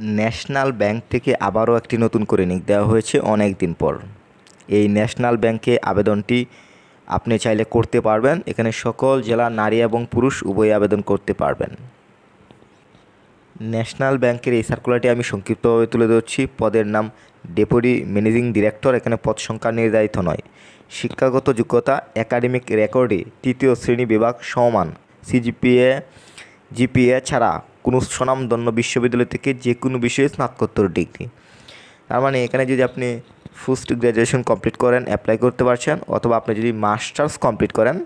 National bank থেকে আবারও একটি নতুন করে নিক দেওয়া হয়েছে অনেক দিন পর। এই ন্যাশনাল ব্যাংকে আবেদনটি আপনি চাইলে করতে পারবেন। এখানে সকল জেলা নারী এবং পুরুষ উভয়ই আবেদন করতে পারবেন। ন্যাশনাল ব্যাংকের এই সার্কুলারটি আমি সংক্ষিপ্তভাবে তুলে ধরছি। পদের নাম ডেপুটি ম্যানেজিং ডিরেক্টর। এখানে পদ সংখ্যা নির্ধারিত নয়। শিক্ষাগত যোগ্যতা, একাডেমিক রেকর্ডে তৃতীয় শ্রেণি বিভাগ সমান, সিজিপিএ, জিপিএ ছাড়া কোনো স্বনামধন্য বিশ্ববিদ্যালয় থেকে যে কোনো বিষয়ে স্নাতকোত্তর ডিগ্রি। তার মানে এখানে যদি আপনি পোস্ট গ্র্যাজুয়েশন কমপ্লিট করেন অ্যাপ্লাই করতে পারছেন, অথবা আপনি যদি মাস্টার্স কমপ্লিট করেন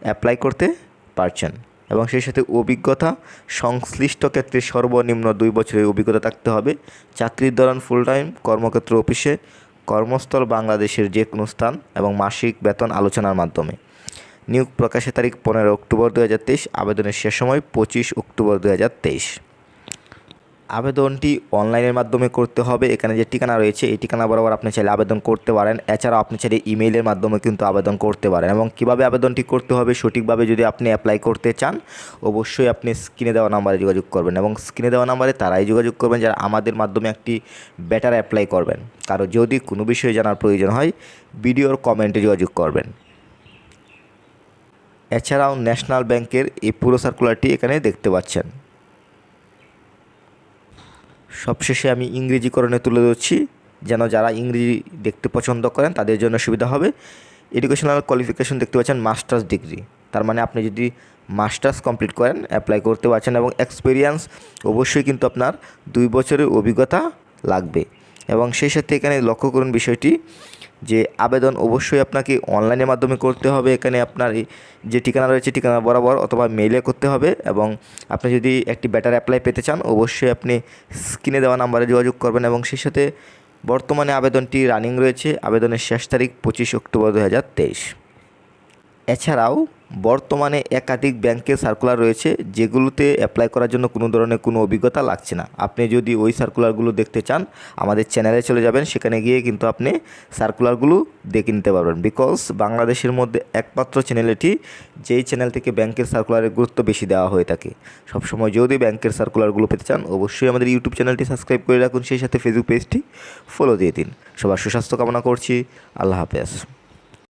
অ্যাপ্লাই করতে পারছেন। এবং সেই সাথে অভিজ্ঞতা, সংশ্লিষ্ট ক্ষেত্রে সর্বনিম্ন দুই বছরের অভিজ্ঞতা থাকতে হবে। চাকরির দৌরান ফুল টাইম কর্মক্ষেত্র অফিসে কর্মস্থল বাংলাদেশের যে কোনো স্থান এবং মাসিক বেতন আলোচনার মাধ্যমে। নিয়োগ প্রকাশের তারিখ পনেরো অক্টোবর দু হাজার তেইশ, আবেদনের শেষ সময় পঁচিশ অক্টোবর দু হাজার তেইশ। আবেদনটি অনলাইনের মাধ্যমে করতে হবে, এখানে যে ঠিকানা রয়েছে এই ঠিকানা বরাবর আপনি চাইলে আবেদন করতে পারেন। এছাড়াও আপনি চাইলে ইমেইলের মাধ্যমে কিন্তু আবেদন করতে পারেন এবং কীভাবে আবেদনটি করতে হবে সঠিকভাবে যদি আপনি অ্যাপ্লাই করতে চান, অবশ্যই আপনি স্ক্রিনে দেওয়া নাম্বারে যোগাযোগ করবেন এবং স্ক্রিনে দেওয়া নাম্বারে তারাই যোগাযোগ করবেন যারা আমাদের মাধ্যমে একটি বেটার অ্যাপ্লাই করবেন। কারও যদি কোনো বিষয়ে জানার প্রয়োজন হয়, ভিডিওর কমেন্টে যোগাযোগ করবেন। এছাড়াও ন্যাশনাল ব্যাংকের এই পুরো সার্কুলারটি এখানে দেখতে পাচ্ছেন। সবশেষে আমি ইংরেজিকরণে তুলে ধরছি, যেন যারা ইংরেজি দেখতে পছন্দ করেন, তাদের জন্য সুবিধা হবে। এডুকেশনাল কোয়ালিফিকেশন দেখতে পাচ্ছেন মাস্টার্স ডিগ্রি তার মানে আপনি যদি মাস্টার্স কমপ্লিট করেন অ্যাপ্লাই করতে পারছেন এবং এক্সপিরিয়েন্স অবশ্যই কিন্তু আপনার দুই বছরের অভিজ্ঞতা লাগবে। এবং সেই সাথে এখানে লক্ষ্য করুন বিষয়টি যে আবেদন অবশ্যই আপনাকে অনলাইনের মাধ্যমে করতে হবে। এখানে আপনার যে ঠিকানা রয়েছে, ঠিকানা বরাবর অথবা মেলে করতে হবে এবং আপনি যদি একটি ব্যাটার অ্যাপ্লাই পেতে চান, অবশ্যই আপনি স্ক্রিনে দেওয়া নাম্বারে যোগাযোগ করবেন এবং সেই সাথে বর্তমানে আবেদনটি রানিং রয়েছে। আবেদনের শেষ তারিখ পঁচিশ অক্টোবর দু হাজার তেইশ। এছাড়াও, বর্তমানে একাধিক ব্যাংকের সার্কুলার রয়েছে যেগুলোতে অ্যাপ্লাই করার জন্য কোনো ধরনের কোনো অভিজ্ঞতা লাগছে না। আপনি যদি ওই সার্কুলারগুলো দেখতে চান, আমাদের চ্যানেলে চলে যাবেন, সেখানে গিয়ে কিন্তু আপনি সার্কুলারগুলো দেখে নিতে পারবেন। বিকজ বাংলাদেশের মধ্যে একমাত্র চ্যানেল এটি, যেই চ্যানেল থেকে ব্যাংকের সার্কুলারের গুরুত্ব বেশি দেওয়া হয়ে থাকে। সবসময় যদি ব্যাংকের সার্কুলারগুলো পেতে চান, অবশ্যই আমাদের ইউটিউব চ্যানেলটি সাবস্ক্রাইব করে রাখুন, সেই সাথে ফেসবুক পেজটি ফলো দিয়ে দিন। সবার সুস্বাস্থ্য কামনা করছি। আল্লাহ হাফেজ।